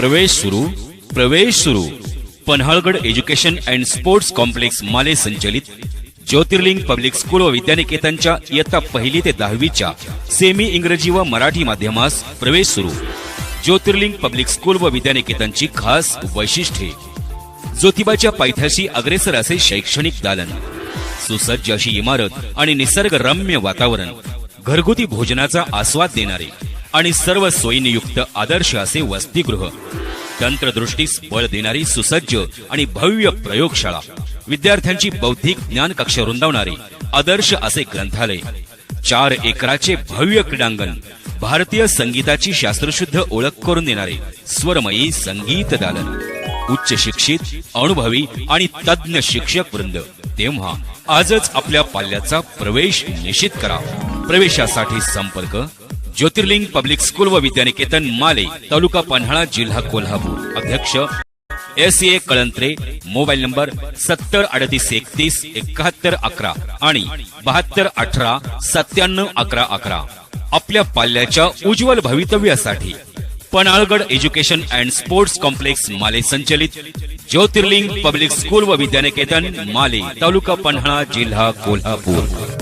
प्रवेश सुरू प्रवेश सुरू. Panhalgad education and sports complex Male संचलित ज्योतिर्लिंग पब्लिक स्कूल व विद्यानिकेतनच्या इयत्ता पहिली ते दहावीच्या सेमी इंग्रजी व मराठी माध्यमास प्रवेश सुरू. ज्योतिर्लिंग पब्लिक स्कूल व विद्यानिकेतनची खास वैशिष्ट्ये. ज्योतिबाच्या पायथ्याशी अग्रेसर असे शैक्षणिक दालन सुसज्ज अशी इमारत आणि निसर्गरम्य वातावरण घरगुती भोजनाचा आस्वाद देणारे. आणि सर्व सोयीनियुक्त आदर्श असे वसतिगृह. तंत्रदृष्टीस बळ देणारी सुसज्ज आणि भव्य प्रयोगशाळा. विद्यार्थ्यांची बौद्धिक ज्ञान कक्ष रुंदावणारे आदर्श असे ग्रंथालय. चार एकराचे भव्य क्रीडांगण भारतीय संगीताची शास्त्रशुद्ध ओळख करून देणारे स्वरमयी संगीत दालन. उच्च शिक्षित अनुभवी आणि तज्ञ शिक्षक वृंद तेव्हा आजच आपल्या पाल्याचा प्रवेश निश्चित करा. प्रवेशासाठी संपर्क ज्योतिर्लिंग पब्लिक स्कूल व विद्यानिकेतन माले तालुका पन्हाळा जिल्हा कोल्हापूर. अध्यक्ष S A Kalantre mobile number सत्तर अडतीस एकतीस एकाहत्तर अकरा आणि बहात्तर अठरा सत्त्याण्णव अकरा अकरा. आपल्या पाल्याच्या उज्ज्वल भवितव्यासाठी Panhalgad education and sports complex Male संचलित ज्योतिर्लिंग पब्लिक स्कूल व विद्यानिकेतन माले तालुका पन्हाळा जिल्हा कोल्हापूर.